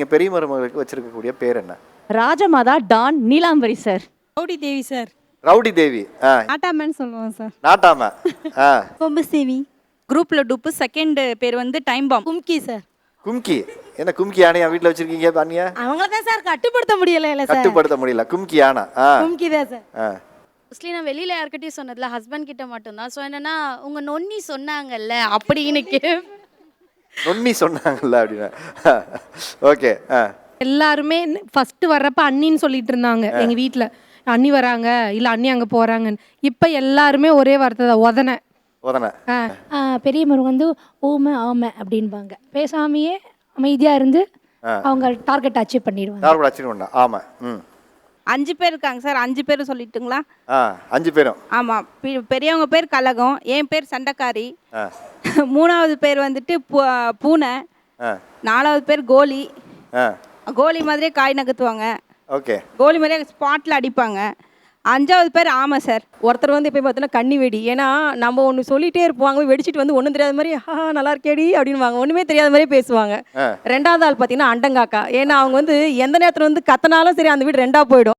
நீங்கள் பெரிய மருமகளுக்கு வச்சிருக்கக்கூடிய பேர் என்ன? Rajamata don Neelambari sir. Rowdy Devi sir. Rowdy Devi ஆ. சொல்லுவோம் சார். நாட்டாம ஆ. கொம்பு சேவி. குரூப்ல டூப்பு செகண்ட் பேர் வந்து time bomb. Kumki sir. Kumki. என்ன கும்கி யானையா வீட்டில் வச்சிருக்கீங்க பண்ணியா அவங்கள தான் சார் கட்டுப்படுத்த முடியல இல்ல சார். கட்டுப்படுத்த முடியல. கும்கி யானை ஆ. கும்கி தான் சார். ஆ. மோஸ்ட்லி நான் வெளியில யார்கிட்டயும் சொன்னதில்ல ஹஸ்பண்ட் கிட்ட மட்டும்தான். ஸோ என்னன்னா உங்க நொன்னி சொன்னாங்கல்ல அப்படின்னு கே நொன்னி சொன்னாங்கல்ல அப்படின்னா. ஓகே ஆ. எல்லாருமே ஃபர்ஸ்ட் வர்றப்ப அண்ணின்னு சொல்லிட்டு இருந்தாங்க எங்க வீட்ல. அண்ணி வராங்க இல்ல அண்ணி அங்க போறாங்கன்னு. இப்ப எல்லாருமே ஒரே வார்த்தை தான் உதன. உடனே ஆ, பெரிய மருமக வந்து ஊமை ஆமை அப்படின்பாங்க பேசாமையே அமைதியாக இருந்து அவங்க டார்கெட் அச்சீவ் பண்ணிடுவாங்க. நார்மல் அச்சீவ் பண்ணா ஆமாம் ம். அஞ்சு பேர் இருக்காங்க சார். அஞ்சு பேர் சொல்லிட்டுங்களா? ஆ அஞ்சு பேரும். ஆமாம் பெரியவங்க பேர் கலகம் என் பேர் சண்டைக்காரி. ஆ. மூணாவது பேர் வந்துட்டு பூ- பூனை. ஆ. நாலாவது பேர் கோலி. ஆ. கோலி மாதிரியே காய் நகர்த்துவாங்க. ஓகே. கோலி மாதிரியே ஸ்பாட்டில் அடிப்பாங்க. அஞ்சாவது பேர் ஆமை சார். ஒருத்தர் வந்து இப்போ பார்த்தீங்கன்னா கண்ணி வெடி. ஏன்னா நம்ம ஒன்று சொல்லிட்டே இருப்பாங்க வெடிச்சிட்டு வந்து ஒன்றும் தெரியாத மாதிரி ஹா நல்லா இருக்கேடி அப்படின்வாங்க ஒன்றுமே தெரியாத மாதிரியே பேசுவாங்க. ஆ. ரெண்டாவது ஆள் பார்த்தீங்கன்னா அண்டங்காக்கா. ஏன்னா அவங்க வந்து எந்த நேரத்தில் வந்து கத்தனாலும் சரி அந்த வீடு ரெண்டா போயிடும்.